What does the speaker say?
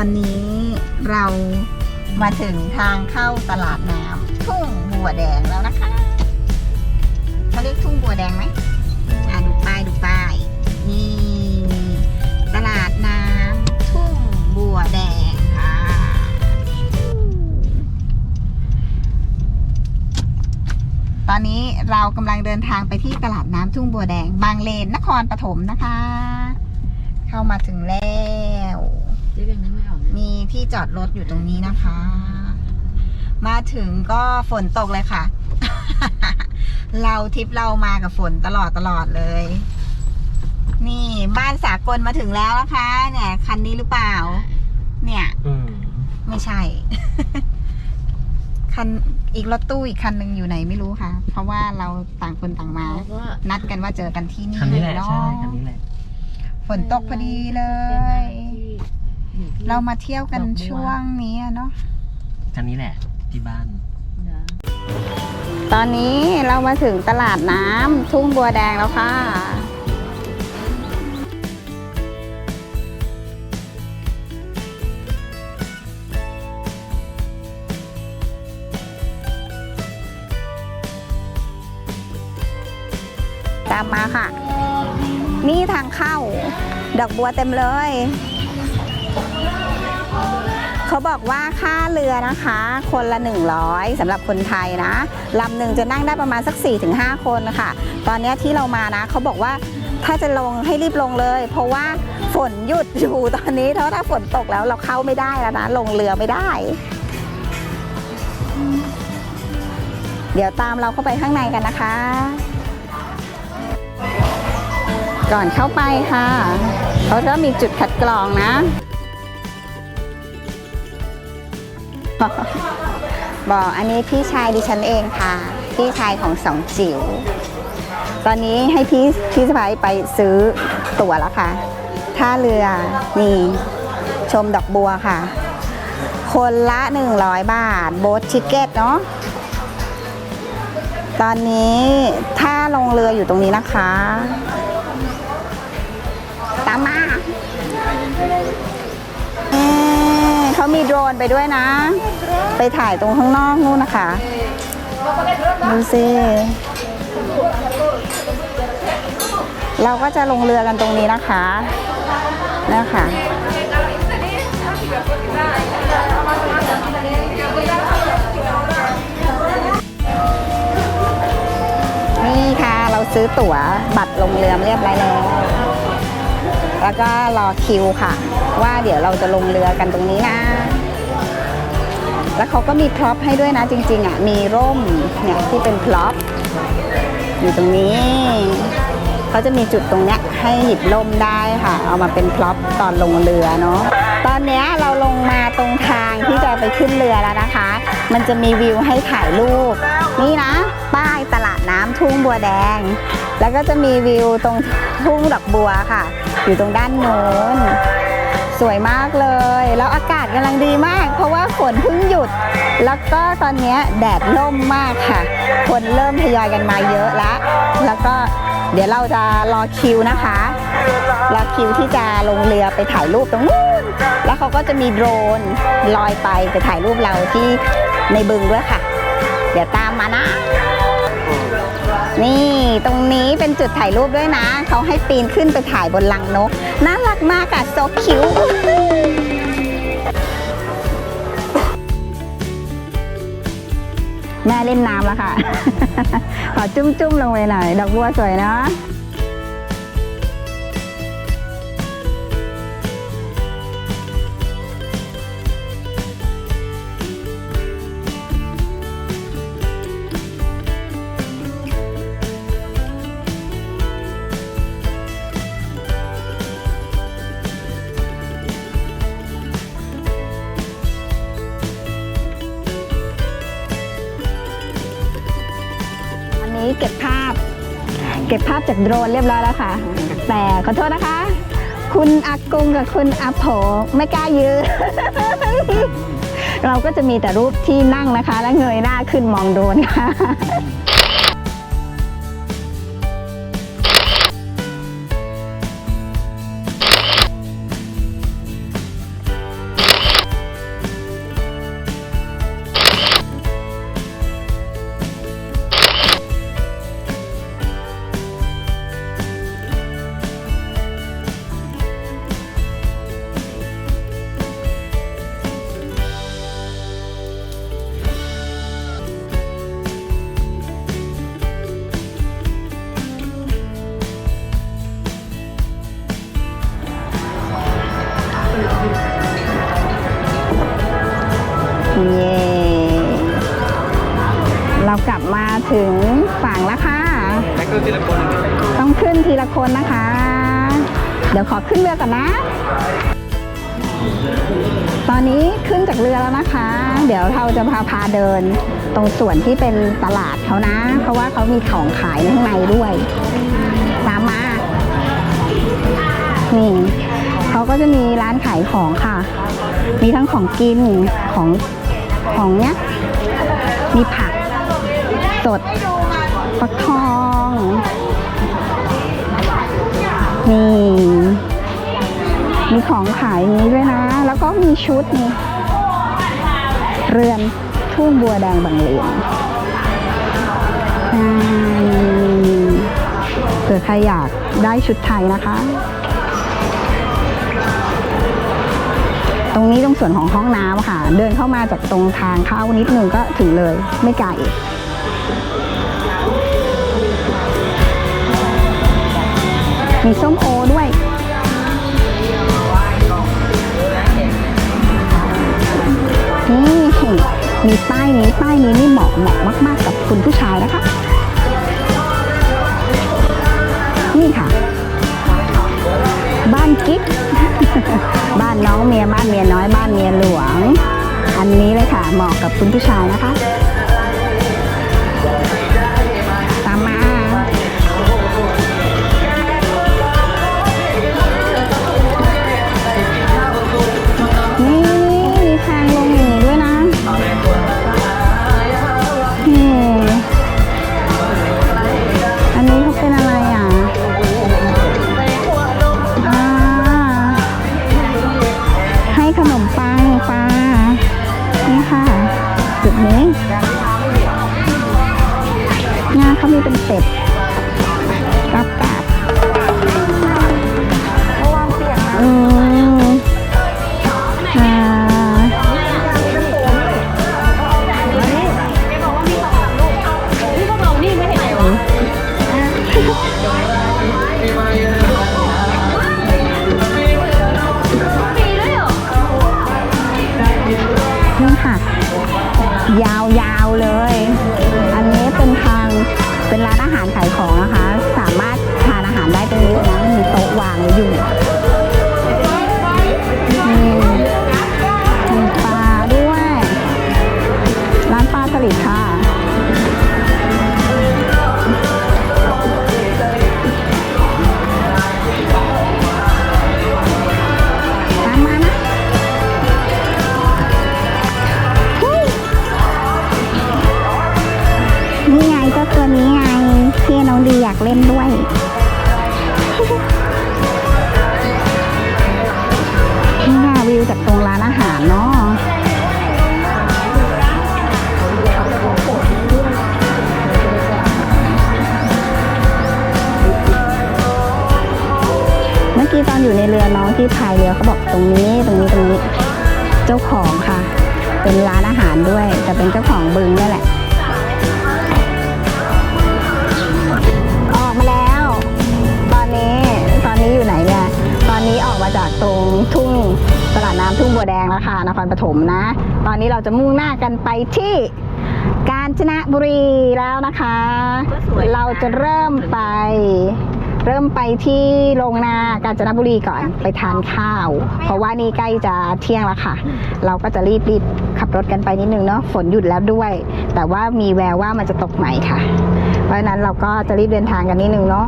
อนนี้เรามาถึงทางเข้าตลาดน้ำทุ่งบัวแดงแล้วนะคะเขาเรียกทุ่งบัวแดงไหมอ่าดูป้ายดูป้ายนี่ตลาดน้ำทุ่งบัวแดงค่ะตอนนี้เรากำลังเดินทางไปที่ตลาดน้ำทุ่งบัวแดง บางเลนนครปฐมนะคะ เข้ามาถึงแล้วเจ๊ยังนึกไม่ออกนะ มีที่จอดรถอยู่ตรงนี้นะคะ มาถึงก็ฝนตกเลยค่ะ เราทริปเรามากับฝนตลอดตลอดเลย นี่บ้านสากลมาถึงแล้วนะคะ เนี่ย คันนี้หรือเปล่า เนี่ยอืมไม่ใช่ คันอีกรถตู้อีกคันหนึ่งอยู่ไหนไม่รู้ค่ะ เพราะว่าเราต่างคนต่างมาเพราะว่านัดกันว่าเจอกันที่นี่คันนี้แหละเนาะใช่คันนี้แหละฝนตกพอดีเลย อยู่ที่ เรามาเที่ยวกันช่วงนี้อะเนาะ คันนี้แหละที่บ้าน นะ ตอนนี้เรามาถึงตลาดน้ำทุ่งบัวแดงแล้วค่ะ ตามมาค่ะ นี่ทางเข้า ดอกบัวเต็มเลย เขาบอกว่าค่าเรือนะคะ คนละ 100สำหรับคนไทยนะลำหนึ่งจะนั่งได้ประมาณสัก 4-5 คนค่ะ ตอนนี้ที่เรามานะเขาบอกว่าถ้าจะลงให้รีบลงเลย เพราะว่าฝนหยุดอยู่ตอนนี้เพราะถ้าฝนตกแล้วเราเข้าไม่ได้แล้วนะ ลงเรือไม่ได้ เดี๋ยวตามเราเข้าไปข้างในกันนะคะ ก่อนเข้าไปค่ะเขาจะมีจุดคัดกรองนะ บอกอันนี้พี่ชายดิฉันเองค่ะ พี่ชายของสองจิ๋ว ตอนนี้ให้พี่พี่สะพ้ายไปซื้อตั๋วแล้วค่ะ ท่าเรือนี่ชมดอกบัวค่ะ คนละ 100 บาท โบ๊ททิเก็ตเนาะ ตอนนี้ท่าลงเรืออยู่ตรงนี้นะคะ เขามีโดรนไปด้วยนะ ไปถ่ายตรงข้างนอกนู่นนะคะดูสิเราก็จะลงเรือกันตรงนี้นะคะนะคะนี่ค่ะเราซื้อตั๋วบัตรลงเรือเรียบร้อยแล้ว แล้วก็รอคิวค่ะ ว่าเดี๋ยวเราจะลงเรือกันตรงนี้นะ แล้วเขาก็มีพร็อพให้ด้วยนะจริง ๆอะมีร่มเนี่ยที่เป็นพร็อพอยู่ตรงนี้เขาจะมีจุดตรงเนี้ยให้หยิบร่มได้ค่ะ เอามาเป็นพร็อพตอนลงเรือเนาะตอนเนี้ยเราลงมาตรงทางที่จะไปขึ้นเรือแล้วนะคะ มันจะมีวิวให้ถ่ายรูป นี่นะ ป้ายตลาดน้ำทุ่งบัวแดง แล้วก็จะมีวิวตรงทุ่งดอกบัวค่ะ อยู่ตรงด้านโน้น สวยมากเลย แล้วอากาศกำลังดีมาก เพราะว่าฝนเพิ่งหยุด แล้วก็ตอนนี้แดดล่มมากค่ะ คนเริ่มทยอยกันมาเยอะแล้วแล้วก็เดี๋ยวเราจะรอคิวนะคะ รอคิวที่จะลงเรือไปถ่ายรูปตรงนู้น แล้วเขาก็จะมีโดรนลอยไปไปถ่ายรูปเราที่ในบึงด้วยค่ะ เดี๋ยวตามมานะ นี่ตรงนี้เป็นจุดถ่ายรูปด้วยนะ เขาให้ปีนขึ้นไปถ่ายบนลังนก น่ารักมากอะโซคิวแม่เล่นน้ำแล้วค่ะ ขอจุ้มๆลงไปหน่อย ดอกบัวสวยเนาะ เก็บภาพจากโดรนเรียบร้อยแล้วค่ะ แต่ขอโทษนะคะ คุณอากงกับคุณอาโผไม่กล้ายืน เราก็จะมีแต่รูปที่นั่งนะคะ และเงยหน้าขึ้นมองโดรนค่ะ ต้องขึ้นทีละคนนะคะ เดี๋ยวขอขึ้นเรือก่อนนะ ตอนนี้ขึ้นจากเรือแล้วนะคะ เดี๋ยวเราจะพาพาเดินตรงส่วนที่เป็นตลาดเขานะ เพราะว่าเขามีของขายในข้างในด้วย ตามมา นี่เขาก็จะมีร้านขายของค่ะ มีทั้งของกินของของเนี้ยมีผักสดฟักทอง นี่ มีของขายนี้ด้วยนะ แล้วก็มีชุดนี่ เรือนทุ่งบัวแดงบางเลนอ่าเผื่อใครอยากได้ชุดไทยนะคะ ตรงนี้ตรงส่วนของห้องน้ำค่ะ เดินเข้ามาจากตรงทางเข้านิดนึงก็ถึงเลยไม่ไกล มีส้มโอด้วย นี่มีป้ายนี้ป้ายนี้นี่เหมาะเหมาะมาก ๆ กับคุณผู้ชายนะคะ นี่ค่ะ บ้านกิ๊ก บ้านน้องเมียบ้านเมียน้อยบ้านเมียหลวง อันนี้เลยค่ะเหมาะกับคุณผู้ชายนะคะ นมปังปลานี่ค่ะ จุดนี้งานเขามีเป็นเป็ อาหารขายของนะคะ อยู่ในเรือน้องที่พายเรือเขาบอกตรงนี้ตรงนี้ตรงนี้ เจ้าของค่ะ เป็นร้านอาหารด้วย แต่เป็นเจ้าของบึงนี่แหละ ออกมาแล้ว ตอนนี้ตอนนี้อยู่ไหนเนี่ยตอนนี้ออกมาจากตรงทุ่งตลาดน้ำทุ่งบัวแดงแล้วค่ะนครปฐมนะ ตอนนี้เราจะมุ่งหน้ากันไปที่กาญจนบุรีแล้วนะคะ เราจะเริ่มไป เริ่มไปที่โรงนากาญจนบุรีก่อนไปทานข้าว เพราะว่านี่ใกล้จะเที่ยงแล้วค่ะ เราก็จะรีบรีบขับรถกันไปนิดนึงเนาะฝนหยุดแล้วด้วย แต่ว่ามีแววว่ามันจะตกใหม่ค่ะ เพราะฉะนั้นเราก็จะรีบเดินทางกันนิดนึงเนาะ